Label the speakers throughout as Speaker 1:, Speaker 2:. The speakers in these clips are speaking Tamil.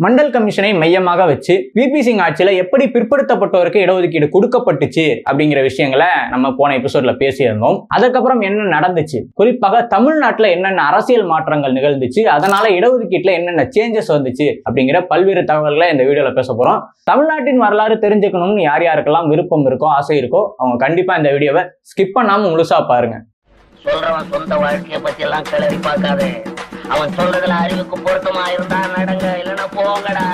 Speaker 1: மண்டல் கமிஷனை மையமாக வச்சு விபி சிங் ஆட்சியில் எப்படி பிற்படுத்தப்பட்டோருக்கு இடஒதுக்கீடு கொடுக்கப்பட்டுச்சு அப்படிங்கிற விஷயங்களை நம்ம போன எபிசோட்ல பேசியிருந்தோம். அதுக்கப்புறம் என்ன நடந்துச்சு? குறிப்பாக தமிழ்நாட்டில் என்னென்ன அரசியல் மாற்றங்கள் நிகழ்ந்துச்சு? அதனால இடஒதுக்கீட்டில் என்னென்ன சேஞ்சஸ் வந்துச்சு? அப்படிங்கிற பல்வேறு தகவல்களை இந்த வீடியோவில் பேச போகிறோம் தமிழ்நாட்டின் வரலாறு தெரிஞ்சுக்கணும்னு யார் யாருக்கெல்லாம் விருப்பம் இருக்கோ ஆசை இருக்கோ அவங்க கண்டிப்பாக இந்த வீடியோவை ஸ்கிப் பண்ணாமல் முழுசா பாருங்க.
Speaker 2: சொல்றவன் சொந்த வாழ்க்கையை பத்தி எல்லாம் கிளறி பார்க்காதே. அவன் சொல்றதுல அறிவுக்கு பொருத்தமா இருந்தா நடங்க இல்லைன்னா போங்கடா.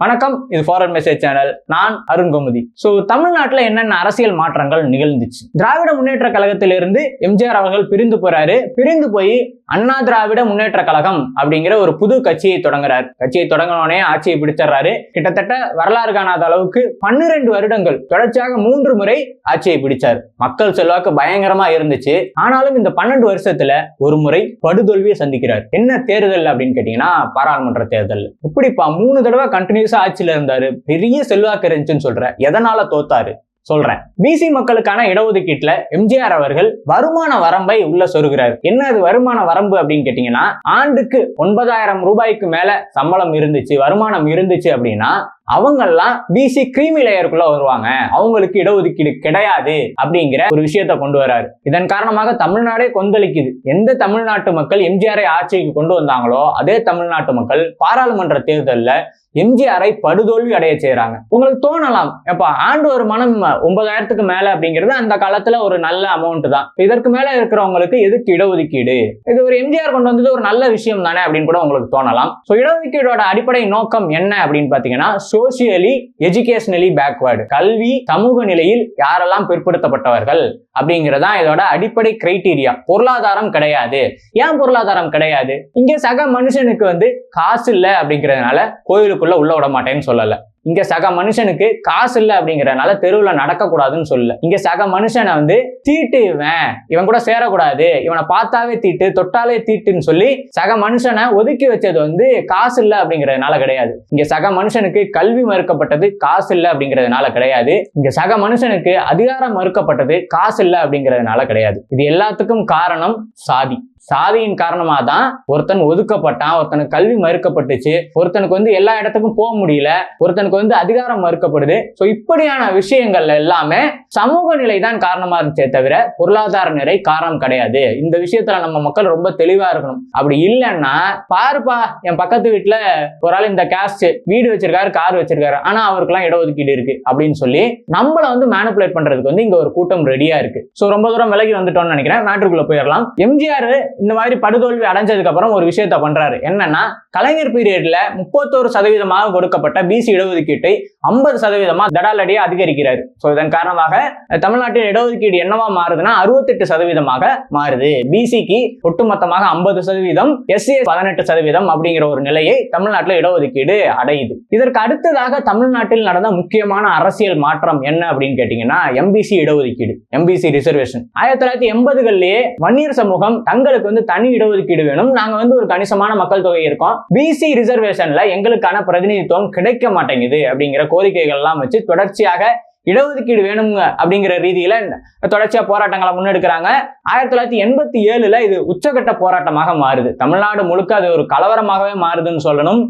Speaker 1: வணக்கம் இது ஃபாரன் மெசேஜ் சேனல் நான் அருண்குமதி ஸோ தமிழ்நாட்டில் என்னென்ன அரசியல் மாற்றங்கள் நிகழ்ந்துச்சு? திராவிட முன்னேற்ற கழகத்திலிருந்து எம்ஜிஆர் அவர்கள் பிரிந்து போறாரு. பிரிந்து போய் அண்ணா திராவிட முன்னேற்ற கழகம் அப்படிங்கிற ஒரு புது கட்சியை தொடங்குறாரு. கட்சியை தொடங்கினோடனே ஆட்சியை பிடிச்சிடுறாரு. கிட்டத்தட்ட வரலாறு காணாத அளவுக்கு பன்னிரெண்டு வருடங்கள் தொடர்ச்சியாக மூன்று முறை ஆட்சியை பிடிச்சார். மக்கள் செல்வாக்கு பயங்கரமா இருந்துச்சு. ஆனாலும் இந்த பன்னெண்டு வருஷத்துல ஒரு முறை படுதோல்வியை சந்திக்கிறார். என்ன தேர்தல் அப்படின்னு கேட்டீங்கன்னா பாராளுமன்ற தேர்தல். இப்படிப்பா மூணு தடவை கண்டினியூஸா ஆட்சியில இருந்தாரு. பெரிய செல்வாக்கு இருந்துச்சுன்னு சொல்ற. எதனால தோத்தாரு? சொல்றேன். பிசி மக்களுக்கான இடஒதுக்கீட்டுல எம்ஜிஆர் அவர்கள் வருமான வரம்பை உள்ள சொருகிறார். என்ன அது வருமான வரம்பு அப்படின்னு கேட்டீங்கன்னா ஆண்டுக்கு ஒன்பதாயிரம் ரூபாய்க்கு மேல சம்பளம் இருந்துச்சு வருமானம் இருந்துச்சு அப்படின்னா அவங்கெல்லாம் பிசி கிரீமி லேயருக்குள்ள வருவாங்க. அவங்களுக்கு இடஒதுக்கீடு கிடையாது அப்படிங்கிற ஒரு விஷயத்த கொண்டு வராரு. இதன் காரணமாக தமிழ்நாடே கொந்தளிக்குது. எந்த தமிழ்நாட்டு மக்கள் எம்ஜிஆரை ஆட்சிக்கு கொண்டு வந்தாங்களோ அதே தமிழ்நாட்டு மக்கள் பாராளுமன்ற தேர்தலில் எம்ஜிஆரை படுதோல்வி அடைய செய்யறாங்க உங்களுக்கு தோணலாம் எப்பா ஆண்டு வருமானம் ஒன்பதாயிரத்துக்கு மேல அப்படிங்கிறது அந்த காலத்துல ஒரு நல்ல அமௌண்ட் தான். இதற்கு மேல இருக்கிறவங்களுக்கு எதுக்கு இடஒதுக்கீடு? இது ஒரு எம்ஜிஆர் கொண்டு வந்தது ஒரு நல்ல விஷயம் தானே அப்படின்னு கூட உங்களுக்கு தோணலாம். ஸோ இடஒதுக்கீடோட அடிப்படை நோக்கம் என்ன அப்படின்னு பாத்தீங்கன்னா சோசியலி எஜுகேஷனலி பேக்வேர்டு கல்வி சமூக நிலையில் யாரெல்லாம் பிற்படுத்தப்பட்டவர்கள் அப்படிங்கறதான் இதோட அடிப்படை கிரைட்டீரியா பொருளாதாரம் கிடையாது. ஏன் பொருளாதாரம் கிடையாது? இங்க சக மனுஷனுக்கு வந்து காசு இல்லை அப்படிங்கிறதுனால கோயிலுக்குள்ள உள்ள விட மாட்டேன்னு சொல்லல. இங்க சக மனுஷனுக்கு காசு இல்லை அப்படிங்கறனால தெருவில் நடக்கக்கூடாதுன்னு சொல்லல. இங்க சக மனுஷனை வந்து தீட்டு இவன். இவன் கூட சேரக்கூடாது. இவனை பார்த்தாவே தீட்டு தொட்டாலே தீட்டுன்னு சொல்லி சக மனுஷனை ஒதுக்கி வச்சது வந்து காசு இல்லை அப்படிங்கறதுனால கிடையாது. இங்க சக மனுஷனுக்கு கல்வி மறுக்கப்பட்டது காசு இல்லை அப்படிங்கறதுனால கிடையாது. இங்க சக மனுஷனுக்கு அதிகாரம் மறுக்கப்பட்டது காசு இல்லை அப்படிங்கறதுனால கிடையாது. இது எல்லாத்துக்கும் காரணம் சாதி. சாதியின் காரணமாக தான் ஒருத்தன் ஒதுக்கப்பட்டான் ஒருத்தனுக்கு கல்வி மறுக்கப்பட்டுச்சு ஒருத்தனுக்கு வந்து எல்லா இடத்துக்கும் போக முடியல ஒருத்தனுக்கு வந்து அதிகாரம் மறுக்கப்படுது. ஸோ இப்படியான விஷயங்கள் எல்லாமே சமூக நிலை தான் காரணமாக இருந்துச்சே தவிர பொருளாதார நிலை காரணம் கிடையாது. இந்த விஷயத்துல நம்ம மக்கள் ரொம்ப தெளிவா இருக்கணும். அப்படி இல்லைன்னா பாருப்பா என் பக்கத்து வீட்டுல ஒரு ஆள் இந்த கேஸ்ட் வீடு வச்சிருக்காரு கார் வச்சிருக்காரு ஆனா அவருக்குலாம் இடஒதுக்கீடு இருக்கு அப்படின்னு சொல்லி நம்மள வந்து மேனுப்புலேட் பண்றதுக்கு வந்து இங்க ஒரு கூட்டம் ரெடியா இருக்கு. ஸோ ரொம்ப தூரம் விலகி வந்துட்டோம்னு நினைக்கிறேன். நாட்டுக்குள்ள போயிடலாம். எம்ஜிஆர் இந்த மாதிரி படுதோல்வி அடைஞ்சதுக்கு அப்புறம் ஒரு விஷயத்த பண்றாரு. என்னன்னா கலைஞர் பீரியட்ல முப்பத்தோரு சதவீதமாக கொடுக்கப்பட்ட பிசி இடஒதுக்கீட்டை ஐம்பது சதவீதமா தடாலடியா அதிகரிக்கிறார். ஸோ இதன் காரணமாக தமிழ்நாட்டின் இடஒதுக்கீடு என்னவா மாறுதுன்னா அறுபத்தெட்டு சதவீதமாக மாறுது. பிசிக்கு ஒட்டுமொத்தமாக ஐம்பது சதவீதம் எஸ்சி பதினெட்டு சதவீதம் அப்படிங்கிற ஒரு நிலையை தமிழ்நாட்டில் இடஒதுக்கீடு அடையுது. இதற்கு அடுத்ததாக தமிழ்நாட்டில் நடந்த முக்கியமான அரசியல் மாற்றம் என்ன அப்படின்னு கேட்டீங்கன்னா எம்பிசி இடஒதுக்கீடு எம்பிசி ரிசர்வேஷன் ஆயிரத்தி தொள்ளாயிரத்தி எண்பதுகளிலேயே வன்னியர் சமூகம் தங்களுக்கு வந்து தனி இடஒதுக்கீடு வேணும். நாங்க வந்து ஒரு கணிசமான மக்கள் தொகை இருக்கோம். பிசி ரிசர்வேஷன்ல எங்களுக்கான பிரதிநிதித்துவம் கிடைக்க மாட்டேங்குது அப்படிங்கிற கோரிக்கைகள் எல்லாம் வச்சு தொடர்ச்சியாக இடஒதுக்கீடு வேணுங்க அப்படிங்கிற ரீதியில தொடர்ச்சியா போராட்டங்களை முன்னெடுக்கிறாங்க. ஆயிரத்தி தொள்ளாயிரத்தி எண்பத்தி ஏழுல இது உச்சகட்ட போராட்டமாக மாறுது. தமிழ்நாடு முழுக்க அது ஒரு கலவரமாகவே மாறுதுன்னு சொல்லணும்.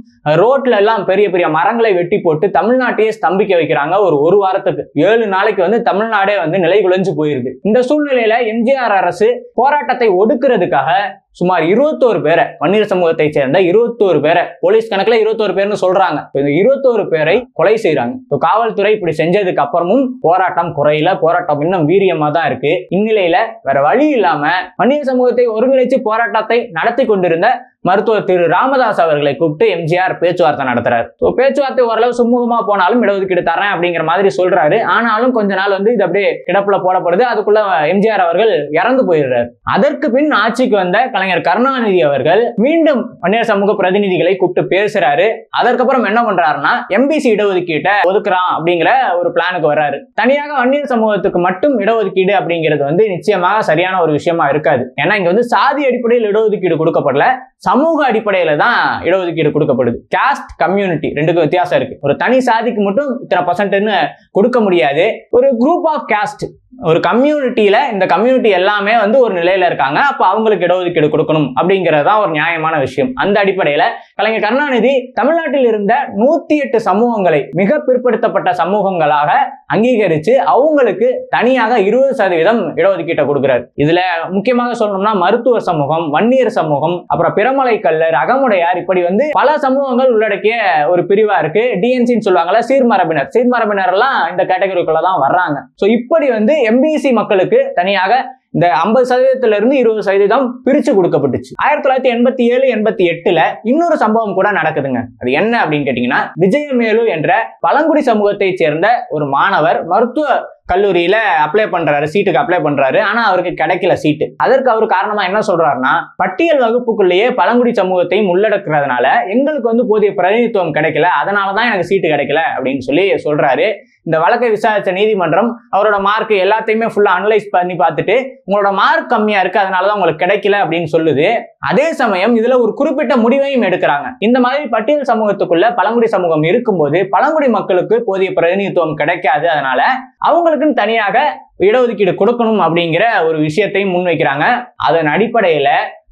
Speaker 1: ரோட்ல எல்லாம் பெரிய பெரிய மரங்களை வெட்டி போட்டு தமிழ்நாட்டையே ஸ்தம்பிக்க வைக்கிறாங்க. ஒரு ஒரு வாரத்துக்கு ஏழு நாளைக்கு வந்து தமிழ்நாடே வந்து நிலை குலைஞ்சு போயிருது இந்த சூழ்நிலையில எம்ஜிஆர் அரசு போராட்டத்தை ஒடுக்கிறதுக்காக சுமார் இருபத்தோரு பேரை பன்னீர் சமூகத்தை சேர்ந்த இருபத்தோரு பேரை போலீஸ் கணக்குல இருபத்தோரு பேர்னு சொல்றாங்க. இந்த இருபத்தோரு பேரை கொலை செய்யறாங்க காவல்துறை இப்படி செஞ்சதுக்கு அப்புறமும் போராட்டம் குறையில போராட்டம் இன்னும் வீரியமா தான் இருக்கு. இந்நிலையில வேற வழி இல்லாம பன்னீர் சமூகத்தை ஒருங்கிணைச்சு போராட்டத்தை நடத்தி கொண்டிருந்த மருத்துவர் திரு ராமதாஸ் அவர்களை கூப்பிட்டு எம்ஜிஆர் பேச்சுவார்த்தை நடத்துறாரு. ஸோ பேச்சுவார்த்தை ஓரளவு சுமூகமா போனாலும் இடஒதுக்கீடு தரேன் அப்படிங்கிற மாதிரி சொல்றாரு. ஆனாலும் கொஞ்ச நாள் வந்து இது அப்படியே கிடப்புல போடப்படுது. அதுக்குள்ள எம்ஜிஆர் அவர்கள் இறந்து போயிடுறாரு. அதற்கு பின் ஆட்சிக்கு வந்த கலைஞர் கருணாநிதி அவர்கள் மீண்டும் வன்னியர் சமூக பிரதிநிதிகளை கூப்பிட்டு பேசுறாரு. அதற்கப்புறம் என்ன பண்றாருன்னா எம்பிசி இடஒதுக்கீட்டை ஒதுக்குறான் அப்படிங்கிற ஒரு பிளானுக்கு வர்றாரு. தனியாக வன்னியர் சமூகத்துக்கு மட்டும் இடஒதுக்கீடு அப்படிங்கிறது வந்து நிச்சயமாக சரியான ஒரு விஷயமா இருக்காது. ஏன்னா இங்க வந்து சாதி அடிப்படையில் இடஒதுக்கீடு கொடுக்கப்படல. சமூக அடிப்படையில தான் இடஒதுக்கீடு கொடுக்கப்படுது. காஸ்ட் கம்யூனிட்டி ரெண்டுக்கும் வித்தியாசம் இருக்கு. ஒரு தனி சாதிக்கு மட்டும் இத்தனை பர்சன்ட்னு கொடுக்க முடியாது. ஒரு குரூப் ஆஃப் காஸ்ட் ஒரு கம்யூனிட்டியில இந்த கம்யூனிட்டி எல்லாமே வந்து ஒரு நிலையில இருக்காங்க. அப்ப அவங்களுக்கு இடஒதுக்கீடு கொடுக்கணும் அப்படிங்கிறது தான் ஒரு நியாயமான விஷயம். அந்த அடிப்படையில கலைஞர் கருணாநிதி தமிழ்நாட்டில் இருந்த நூத்தி எட்டு சமூகங்களை மிக பிற்படுத்தப்பட்ட சமூகங்களாக அங்கீகரிச்சு அவங்களுக்கு தனியாக இருபது சதவீதம் இடஒதுக்கீட்டை கொடுக்கிறார். இதுல முக்கியமாக சொல்லணும்னா மருத்துவ சமூகம் வன்னியர் சமூகம் அப்புறம் பிறமலை கல்லர் அகமுடையார் இப்படி வந்து பல சமூகங்கள் உள்ளடக்கிய ஒரு பிரிவா இருக்கு. டிஎன்சின்னு சொல்லுவாங்கல்ல சீர்மரபினர். சீர்மரபினர் எல்லாம் இந்த கேட்டகரிக்குள்ள தான் வர்றாங்க. ஸோ இப்படி வந்து எம்பிசி மக்களுக்கு தனியாக இந்த ஐம்பது சதவீதத்துல இருந்து இருபது சதவீதம் பிரிச்சு கொடுக்கப்பட்டுச்சு. ஆயிரத்தி தொள்ளாயிரத்தி எண்பத்தி ஏழு எண்பத்தி எட்டுல இன்னொரு சம்பவம் கூட நடக்குதுங்க. அது என்ன அப்படின்னு கேட்டீங்கன்னா விஜயமேலு என்ற பழங்குடி சமூகத்தை சேர்ந்த ஒரு மாணவர் மருத்துவ கல்லூரியில அப்ளை பண்றாரு சீட்டுக்கு அப்ளை பண்றாரு. ஆனா அவருக்கு கிடைக்கல சீட்டு அதற்கு அவர் காரணமா என்ன சொல்றாருன்னா பட்டியல் வகுப்புக்குள்ளேயே பழங்குடி சமூகத்தையும் உள்ளடக்குறதுனால எங்களுக்கு வந்து போதிய பிரதிநிதித்துவம் கிடைக்கல. அதனாலதான் எனக்கு சீட்டு கிடைக்கல அப்படின்னு சொல்லி சொல்றாரு. இந்த வழக்கை விசாரித்த நீதிமன்றம் அவரோட மார்க் எல்லாத்தையுமே ஃபுல்லாக அனலைஸ் பண்ணி பார்த்துட்டு உங்களோட மார்க் கம்மியா இருக்கு அதனாலதான் உங்களுக்கு கிடைக்கல அப்படின்னு சொல்லுது. அதே சமயம் இதுல ஒரு குறிப்பிட்ட முடிவையும் எடுக்கிறாங்க. இந்த மாதிரி பட்டியல் சமூகத்துக்குள்ள பழங்குடி சமூகம் இருக்கும்போது பழங்குடி மக்களுக்கு போதிய பிரதிநிதித்துவம் கிடைக்காது அதனால அவங்களுக்குன்னு தனியாக இடஒதுக்கீடு கொடுக்கணும் அப்படிங்கிற ஒரு விஷயத்தையும் முன்வைக்கிறாங்க. அதன் அடிப்படையில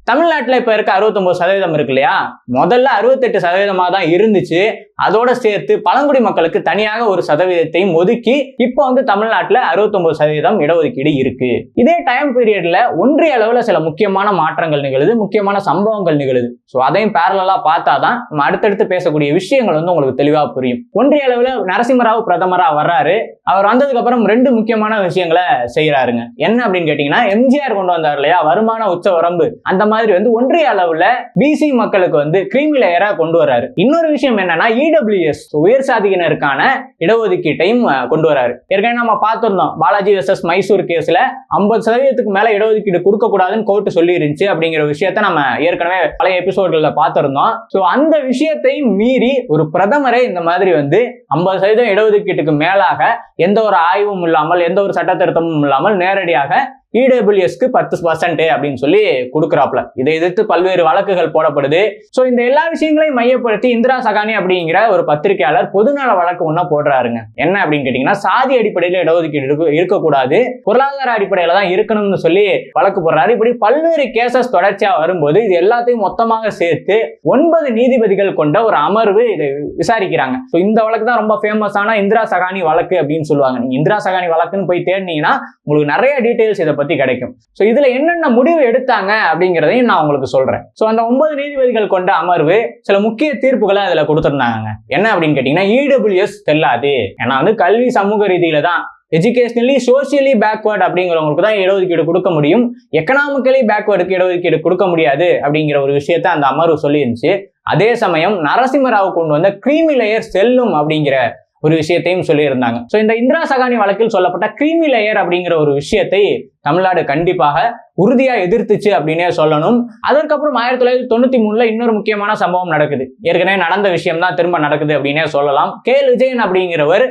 Speaker 1: தமிழ்நாட்டில் இப்போ இருக்க அறுபத்தொம்பது சதவீதம் இருக்கு இல்லையா? முதல்ல அறுபத்தெட்டு சதவீதமாக தான் இருந்துச்சு. அதோட சேர்த்து பழங்குடி மக்களுக்கு தனியாக ஒரு சதவீதத்தையும் ஒதுக்கி இப்போ வந்து தமிழ்நாட்டில் அறுபத்தொம்பது சதவீதம் இடஒதுக்கீடு இருக்கு. இதே டைம் பீரியட்ல ஒன்றிய அளவில் சில முக்கியமான மாற்றங்கள் நிகழுது முக்கியமான சம்பவங்கள் நிகழுது. ஸோ அதையும் பேரலாக பார்த்தா தான் நம்ம அடுத்தடுத்து பேசக்கூடிய விஷயங்கள் வந்து உங்களுக்கு தெளிவாக புரியும். ஒன்றிய அளவில் நரசிம்மராவ் பிரதமராக வர்றாரு. அவர் வந்ததுக்கு அப்புறம் ரெண்டு முக்கியமான விஷயங்களை செய்யறாருங்க என்ன அப்படின்னு கேட்டீங்கன்னா எம்ஜிஆர் கொண்டு வந்தார் இல்லையா? வருமான உச்ச வரம்பு. அந்த மாதிரி வந்து ஒன்றிய அளவுல பிசி மக்களுக்கு வந்து கிரீமி லேயரா கொண்டு வராரு இன்னொரு விஷயம் என்னன்னா இடபிள்யூஎஸ் உயர் சாதியினருக்கான இடஒதுக்கீட்டையும் கொண்டு வராரு ஏற்கனவே நம்ம பார்த்திருந்தோம் பாலாஜி வெர்சஸ் மைசூர் கேஸ்ல ஐம்பது சதவீதத்துக்கு மேல இடஒதுக்கீடு கொடுக்க கூடாதுன்னு கோர்ட்டு சொல்லி இருந்துச்சு அப்படிங்கிற விஷயத்த நம்ம ஏற்கனவே பழைய எபிசோட்கள்ல பார்த்திருந்தோம். ஸோ அந்த விஷயத்தை மீறி ஒரு பிரதமரே இந்த மாதிரி வந்து ஐம்பது சதவீதம் இடஒதுக்கீட்டுக்கு மேலாக எந்த ஒரு ஆய்வும் இல்லாமல் எந்த ஒரு சட்ட திருத்தமும் இல்லாமல் நேரடியாக இடபிள்யூஎஸ்க்கு பத்து பர்சன்ட் அப்படின்னு சொல்லி கொடுக்குறாப்ல. இதை எதிர்த்து பல்வேறு வழக்குகள் போடப்படுது. ஸோ இந்த எல்லா விஷயங்களையும் மையப்படுத்தி இந்திரா சகானி அப்படிங்கிற ஒரு பத்திரிகையாளர் பொதுநல வழக்கு ஒன்றா போடுறாருங்க. என்ன அப்படின்னு கேட்டிங்கன்னா சாதி அடிப்படையில் இடஒதுக்கீடு இருக்க- இருக்கக்கூடாது. பொருளாதார அடிப்படையில் தான் இருக்கணும்னு சொல்லி வழக்கு போடுறாரு. இப்படி பல்வேறு கேசஸ் தொடர்ச்சியாக வரும்போது இது எல்லாத்தையும் மொத்தமாக சேர்த்து ஒன்பது நீதிபதிகள் கொண்ட ஒரு அமர்வு இதை விசாரிக்கிறாங்க. ஸோ இந்த வழக்கு தான் ரொம்ப ஃபேமஸான இந்திரா சகானி வழக்கு அப்படின்னு சொல்லுவாங்க. நீங்க இந்திரா சகானி வழக்குன்னு போய் தேடினீங்கன்னா உங்களுக்கு நிறைய டீடைல்ஸ் இதை பத்தி கிடைக்கும். ஸோ இதுல என்னென்ன முடிவு எடுத்தாங்க அப்படிங்கிறதையும் நான் உங்களுக்கு சொல்றேன். ஸோ அந்த ஒன்பது நீதிபதிகள் கொண்ட அமர்வு சில முக்கிய தீர்ப்புகளை அதுல கொடுத்துருந்தாங்க என்ன அப்படின்னு கேட்டீங்கன்னா இடபிள்யூஎஸ் செல்லாது ஏன்னா வந்து கல்வி சமூக ரீதியில தான் எஜுகேஷனலி சோசியலி பேக்வேர்ட் அப்படிங்கிறவங்களுக்கு தான் இடஒதுக்கீடு கொடுக்க முடியும். எக்கனாமிக்கலி பேக்வேர்டுக்கு இடஒதுக்கீடு கொடுக்க முடியாது அப்படிங்கிற ஒரு விஷயத்த அந்த அமர்வு சொல்லியிருந்துச்சு. அதே சமயம் நரசிம்மராவ் கொண்டு வந்த கிரீமி லேயர் செல்லும் அப்படிங்கிற ஒரு விஷயத்தையும் சொல்லியிருந்தாங்க. ஸோ இந்த இந்திரா சகானி வழக்கில் சொல்லப்பட்ட கிரீமி லேயர் அப்படிங்கிற ஒரு விஷயத்தை தமிழ்நாடு கண்டிப்பாக உறுதியா எதிர்த்துச்சு அப்படின்னே சொல்லணும். அதற்கப்புறம் ஆயிரத்தி தொள்ளாயிரத்தி தொண்ணூத்தி மூணுல இன்னொரு முக்கியமான சம்பவம் நடக்குது. ஏற்கனவே நடந்த விஷயம் தான் திரும்ப நடக்குது அப்படின்னே சொல்லலாம். கே. விஜயன் அப்படிங்கிறவர்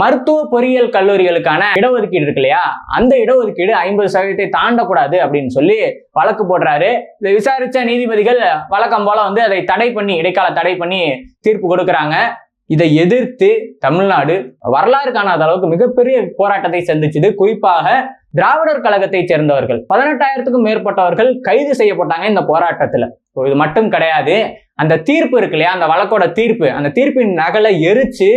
Speaker 1: மருத்துவ பொறியியல் கல்லூரிகளுக்கான இடஒதுக்கீடு இருக்கு இல்லையா? அந்த இடஒதுக்கீடு ஐம்பது சதவீதத்தை தாண்டக்கூடாது அப்படின்னு சொல்லி வழக்கு போடுறாரு. இதை விசாரிச்ச நீதிபதிகள் வழக்கம் போல வந்து அதை தடை பண்ணி இடைக்கால தடை பண்ணி தீர்ப்பு கொடுக்குறாங்க. இதை எதிர்த்து தமிழ்நாடு வரலாறு காணாத அளவுக்கு மிகப்பெரிய போராட்டத்தை சந்திச்சது. குறிப்பாக திராவிடர் கழகத்தை சேர்ந்தவர்கள். பதினெட்டாயிரத்துக்கும் மேற்பட்டவர்கள் கைது செய்யப்பட்டாங்க இந்த போராட்டத்துல. இது மட்டும் கிடையாது. அந்த தீர்ப்பு இருக்கு இல்லையா? அந்த வழக்கோட தீர்ப்பு. அந்த தீர்ப்பின் நகலை எரிச்சு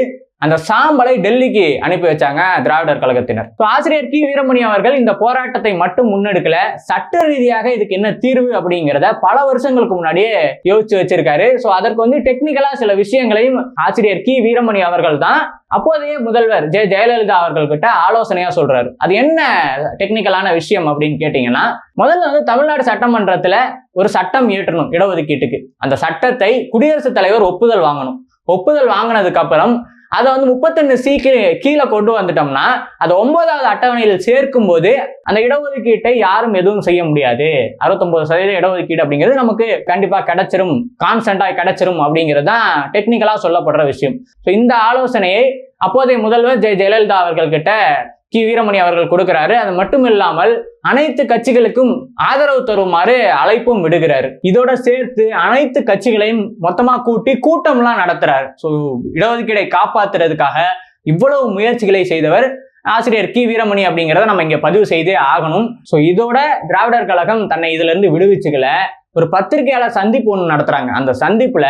Speaker 1: அந்த சாம்பலை டெல்லிக்கு அனுப்பி வச்சாங்க திராவிடர் கழகத்தினர். ஆசிரியர் கி. வீரமணி அவர்கள் இந்த போராட்டத்தை மட்டும் முன்னெடுக்கல சட்ட ரீதியாக இதுக்கு என்ன தீர்வு அப்படிங்கிறத பல வருஷங்களுக்கு முன்னாடியே யோசிச்சு வச்சிருக்காரு. ஸோ அதற்கு வந்து டெக்னிக்கலா சில விஷயங்களையும் ஆசிரியர் கி. வீரமணி அவர்கள் தான் அப்போதைய முதல்வர் ஜெ. ஜெயலலிதா அவர்கள்கிட்ட ஆலோசனையா சொல்றாரு. அது என்ன டெக்னிக்கலான விஷயம் அப்படின்னு கேட்டீங்கன்னா முதல்ல வந்து தமிழ்நாடு சட்டமன்றத்துல ஒரு சட்டம் இயற்றணும் இடஒதுக்கீட்டுக்கு. அந்த சட்டத்தை குடியரசுத் தலைவர் ஒப்புதல் வாங்கணும். ஒப்புதல் வாங்கினதுக்கு அப்புறம் அதை வந்து முப்பத்தொன்னு சீக்கு கீழே கொண்டு வந்துட்டோம்னா அதை ஒன்பதாவது அட்டவணையில் சேர்க்கும் போது அந்த இடஒதுக்கீட்டை யாரும் எதுவும் செய்ய முடியாது. அறுபத்தொன்பது சதவீத இடஒதுக்கீடு அப்படிங்கிறது நமக்கு கண்டிப்பா கிடைச்சிரும். கான்ஸ்டன்டா கிடைச்சிரும் அப்படிங்கிறது தான் டெக்னிக்கலா சொல்லப்படுற விஷயம். ஸோ இந்த ஆலோசனையை அப்போதைய முதல்வர் ஜெய ஜெயலலிதா அவர்கள் கிட்ட கி. வீரமணி அவர்கள் கொடுக்கிறாரு. அது மட்டும் இல்லாமல் அனைத்து கட்சிகளுக்கும் ஆதரவு தருமாறு அழைப்பும் விடுகிறாரு. இதோட சேர்த்து அனைத்து கட்சிகளையும் மொத்தமா கூட்டி கூட்டம்லாம் நடத்துறாரு. ஸோ இடஒதுக்கீடை காப்பாத்துறதுக்காக இவ்வளவு முயற்சிகளை செய்தவர் ஆசிரியர் கி. வீரமணி அப்படிங்கிறத நம்ம இங்க பதிவு செய்தே ஆகணும். ஸோ இதோட திராவிடர் கழகம் தன்னை இதுல இருந்து விடுவிச்சுக்கல. ஒரு பத்திரிகையாளர் சந்திப்பு ஒன்று நடத்துறாங்க. அந்த சந்திப்புல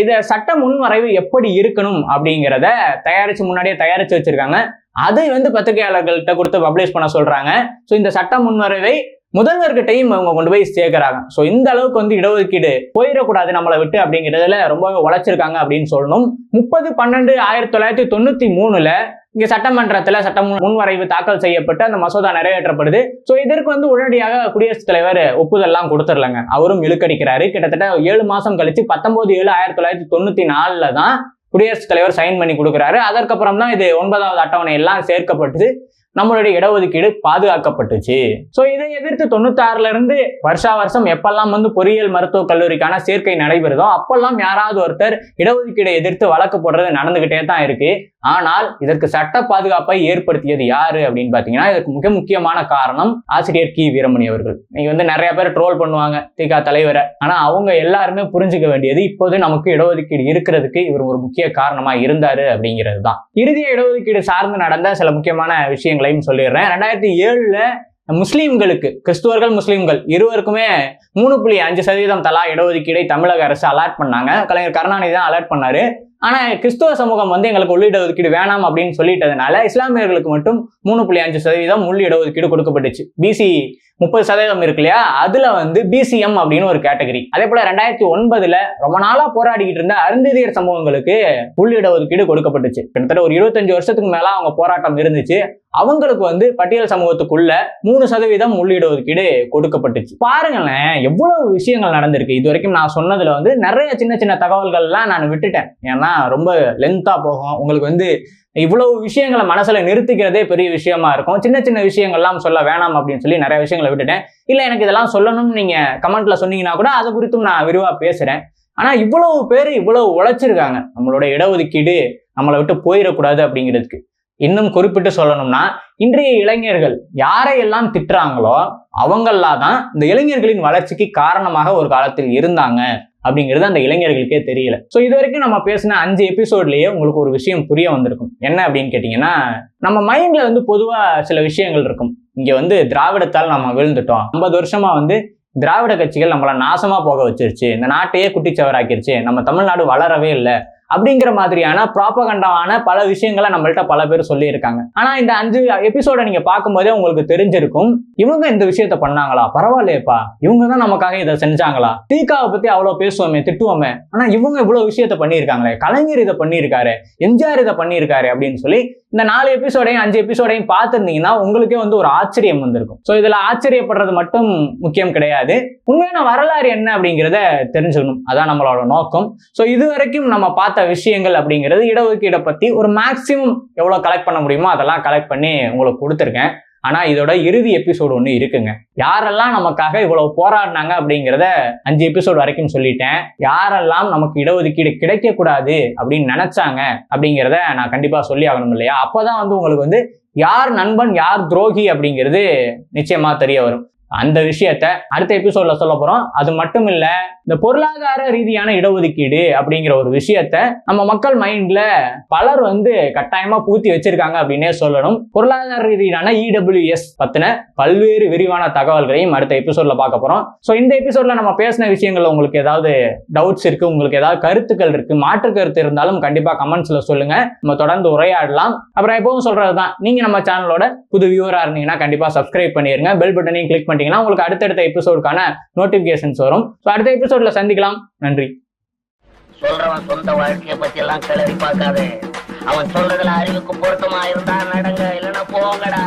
Speaker 1: இதை சட்ட முன்வரைவு எப்படி இருக்கணும் அப்படிங்கிறத தயாரிச்சு முன்னாடியே தயாரிச்சு வச்சிருக்காங்க. அதை வந்து பத்திரிகையாளர்கள்ட்ட கொடுத்து பப்ளிஷ் பண்ண சொல்றாங்க. ஸோ இந்த சட்ட முன்வரவை முதல்வர்கிட்டையும் அவங்க கொண்டு போய் சேர்க்கிறாங்க. ஸோ இந்த அளவுக்கு வந்து இடஒதுக்கீடு போயிடக்கூடாது நம்மளை விட்டு அப்படிங்கிறதுல ரொம்பவே உழைச்சிருக்காங்க அப்படின்னு சொல்லணும். முப்பது பன்னெண்டு ஆயிரத்தி தொள்ளாயிரத்தி தொண்ணூத்தி மூணுல இங்க சட்டமன்றத்துல சட்ட முன்வரைவு தாக்கல் செய்யப்பட்டு அந்த மசோதா நிறைவேற்றப்படுது. ஸோ இதற்கு வந்து உடனடியாக குடியரசுத் தலைவர் ஒப்புதல்லாம் கொடுத்துடலங்க. அவரும் இழுக்கடிக்கிறாரு. கிட்டத்தட்ட ஏழு மாசம் கழிச்சு பத்தொன்பது ஏழு ஆயிரத்தி தொள்ளாயிரத்தி தொண்ணூத்தி நாலுல தான் குடியரசுத் தலைவர் சைன் பண்ணி கொடுக்குறாரு. அதற்கப்புறம் தான் இது ஒன்பதாவது அட்டவணை எல்லாம் சேர்க்கப்பட்டு நம்மளுடைய இடஒதுக்கீடு பாதுகாக்கப்பட்டுச்சு. ஸோ இதை எதிர்த்து தொண்ணூத்தாறுல இருந்து வருஷா வருஷம் எப்பெல்லாம் வந்து பொறியியல் மருத்துவக் கல்லூரிக்கான சேர்க்கை நடைபெறுதோ அப்பெல்லாம் யாராவது ஒருத்தர் இடஒதுக்கீடை எதிர்த்து வழக்கு போடுறது நடந்துகிட்டே தான் இருக்கு. ஆனால் இதற்கு சட்ட பாதுகாப்பை ஏற்படுத்தியது யாரு அப்படின்னு பாத்தீங்கன்னா இதற்கு மிக முக்கியமான காரணம் ஆசிரியர் கி. வீரமணி அவர்கள். நீங்க வந்து நிறைய பேர் ட்ரோல் பண்ணுவாங்க திகா தலைவரை. ஆனா அவங்க எல்லாருமே புரிஞ்சுக்க வேண்டியது இப்போது நமக்கு இடஒதுக்கீடு இருக்கிறதுக்கு இவர் ஒரு முக்கிய காரணமா இருந்தாரு அப்படிங்கிறது தான். இறுதிய இடஒதுக்கீடு சார்ந்து நடந்த சில முக்கியமான விஷயங்கள் விஷயங்களையும் சொல்லிடுறேன். ரெண்டாயிரத்தி ஏழுல முஸ்லீம்களுக்கு கிறிஸ்துவர்கள் முஸ்லீம்கள் இருவருக்குமே மூணு புள்ளி அஞ்சு சதவீதம் தலா இடஒதுக்கீடை தமிழக அரசு அலாட் பண்ணாங்க. கலைஞர் கருணாநிதி தான் அலாட் பண்ணாரு. ஆனா கிறிஸ்துவ சமூகம் வந்து எங்களுக்கு உள் இடஒதுக்கீடு வேணாம் அப்படின்னு சொல்லிட்டதுனால இஸ்லாமியர்களுக்கு மட்டும் மூணு புள்ளி அஞ்சு சதவீதம் உள் இடஒதுக்கீடு கொடுக்கப்பட்டுச்சு. பிசி முப்பது சதவீதம் இருக்கு இல்லையா? அதுல வந்து பிசிஎம் அப்படின்னு ஒரு கேட்டகரி. அதே போல ரெண்டாயிரத்தி ஒன்பதுல ரொம்ப நாளா போராடிக்கிட்டு இருந்த அருந்ததியர் சமூகங்களுக்கு உள் இடஒதுக்கீடு கொடுக்கப்பட்டுச்சு. கிட்டத்தட்ட ஒரு இருபத்தஞ்சு வருஷத்துக்கு மேல அவங்க போராட்டம் இருந்துச்சு. அவங்களுக்கு வந்து பட்டியல் சமூகத்துக்குள்ள மூணு சதவீதம் உள்ளிட இடஒதுக்கீடு கொடுக்கப்பட்டுச்சு. பாருங்களேன் எவ்வளவு விஷயங்கள் நடந்திருக்கு. இது வரைக்கும் நான் சொன்னதுல வந்து நிறைய சின்ன சின்ன தகவல்கள்லாம் நான் விட்டுட்டேன். ஏன்னா ரொம்ப லென்த்தா போகும். உங்களுக்கு வந்து இவ்வளவு விஷயங்களை மனசுல நிறுத்திக்கிறதே பெரிய விஷயமா இருக்கும். சின்ன சின்ன விஷயங்கள்லாம் சொல்ல வேணாம் அப்படின்னு சொல்லி நிறைய விஷயங்களை விட்டுட்டேன். இல்ல எனக்கு இதெல்லாம் சொல்லணும்னு நீங்க கமெண்ட்ல சொன்னீங்கன்னா கூட அது குறித்தும் நான் விரிவா பேசுறேன். ஆனா இவ்வளவு பேர் இவ்வளவு உழைச்சிருக்காங்க. நம்மளோட இடஒதுக்கீடு நம்மளை விட்டு போயிடக்கூடாது அப்படிங்கிறதுக்கு. இன்னும் குறிப்பிட்டு சொல்லணும்னா இன்றைய இளைஞர்கள் யாரையெல்லாம் திட்டுறாங்களோ அவங்களா தான் இந்த இளைஞர்களின் வளர்ச்சிக்கு காரணமாக ஒரு காலத்தில் இருந்தாங்க அப்படிங்கிறது அந்த இளைஞர்களுக்கே தெரியல. ஸோ இது வரைக்கும் நம்ம பேசின அஞ்சு எபிசோட்லயே உங்களுக்கு ஒரு விஷயம் புரிய வந்திருக்கும். என்ன அப்படின்னு கேட்டிங்கன்னா நம்ம மைண்ட்ல வந்து பொதுவாக சில விஷயங்கள் இருக்கும். இங்கே வந்து திராவிடத்தால் நம்ம விழுந்துட்டோம். ஐம்பது வருஷமா வந்து திராவிட கட்சிகள் நம்மளை நாசமாக போக வச்சிருச்சு. இந்த நாட்டையே குட்டிச்சவராக்கிருச்சு. நம்ம தமிழ்நாடு வளரவே இல்லை. அப்படிங்கிற மாதிரியான ப்ராப்பகண்டாவான பல விஷயங்களை நம்மள்ட்ட பல பேர் சொல்லியிருக்காங்க. ஆனா இந்த அஞ்சு எபிசோட நீங்க பார்க்கும்போதே உங்களுக்கு தெரிஞ்சிருக்கும் இவங்க இந்த விஷயத்த பண்ணாங்களா? பரவாயில்லையப்பா. இவங்க தான் நமக்காக இதை செஞ்சாங்களா? தீகாவை பத்தி அவ்வளவு பேசுவோமே திட்டுவோமே. ஆனா இவங்க இவ்வளவு விஷயத்த பண்ணியிருக்காங்களே. கலைஞர் இதை பண்ணியிருக்காரு எம்ஜிஆர் இதை பண்ணியிருக்காரு அப்படின்னு சொல்லி இந்த நாலு எபிசோடையும் அஞ்சு எபிசோடையும் பார்த்துருந்தீங்கன்னா உங்களுக்கே வந்து ஒரு ஆச்சரியம் வந்திருக்கும். ஸோ இதுல ஆச்சரியப்படுறது மட்டும் முக்கியம் கிடையாது. உண்மையான வரலாறு என்ன அப்படிங்கிறத தெரிஞ்சுக்கணும். அதான் நம்மளோட நோக்கம். ஸோ இது வரைக்கும் நம்ம பார்த்த விஷயங்கள் அப்படிங்கிறது இடஒதுக்கீடை பற்றி ஒரு மேக்ஸிமம் எவ்வளோ கலெக்ட் பண்ண முடியுமோ அதெல்லாம் கலெக்ட் பண்ணி உங்களுக்கு கொடுத்துருக்கேன். ஆனால் இதோட இறுதி எபிசோடு ஒன்று இருக்குங்க. யாரெல்லாம் நமக்காக இவ்வளோ போராடினாங்க அப்படிங்கிறத அஞ்சு எபிசோடு வரைக்கும் சொல்லிட்டேன். யாரெல்லாம் நமக்கு இடஒதுக்கீடு கிடைக்கக்கூடாது அப்படின்னு நினைச்சாங்க அப்படிங்கிறத நான் கண்டிப்பாக சொல்லி ஆகணும் இல்லையா? அப்போ தான் வந்து உங்களுக்கு வந்து யார் நண்பன் யார் துரோகி அப்படிங்கிறது நிச்சயமாக தெரிய வரும். அந்த விஷயத்த அடுத்த எபிசோட்ல சொல்ல போறோம். அது மட்டும் இல்ல இந்த பொருளாதார ரீதியான இடஒதுக்கீடு அப்படிங்கிற ஒரு விஷயத்த நம்ம மக்கள் மைண்ட்ல பலர் வந்து கட்டாயமா பூத்தி வச்சிருக்காங்க அப்படின்னே சொல்லணும். பொருளாதார ரீதியான இடபிள்யூஎஸ் பத்தின பல்வேறு விரிவான தகவல்களையும் அடுத்த எபிசோட்ல பார்க்க போறோம். ஸோ இந்த எபிசோட்ல நம்ம பேசின விஷயங்கள்ல உங்களுக்கு ஏதாவது டவுட்ஸ் இருக்கு உங்களுக்கு ஏதாவது கருத்துக்கள் இருக்கு மாற்று கருத்து இருந்தாலும் கண்டிப்பா கமெண்ட்ஸ்ல சொல்லுங்க. நம்ம தொடர்ந்து உரையாடலாம். அப்புறம் எப்பவும் சொல்றதுதான். நீங்க நம்ம சேனலோட புது வியூவரா இருந்தீங்கன்னா கண்டிப்பா சப்ஸ்கிரைப் பண்ணிருங்க. பெல் பட்டனையும் கிளிக் பண்ணிட்டீங்கன்னா உங்களுக்கு அடுத்தடுத்த எபிசோடுக்கான நோட்டிபிகேஷன்ஸ் வரும். ஸோ அடுத்த எபிசோட்ல சந்திக்கலாம். நன்றி.
Speaker 2: சொல்றவன் சொந்த வாழ்க்கையை பத்தி எல்லாம் கிளறி பார்க்காதே. அவன் சொல்றதுல அறிவுக்கு பொருத்தமா இருந்தா நடங்க இல்லைன்னா போங்கடா.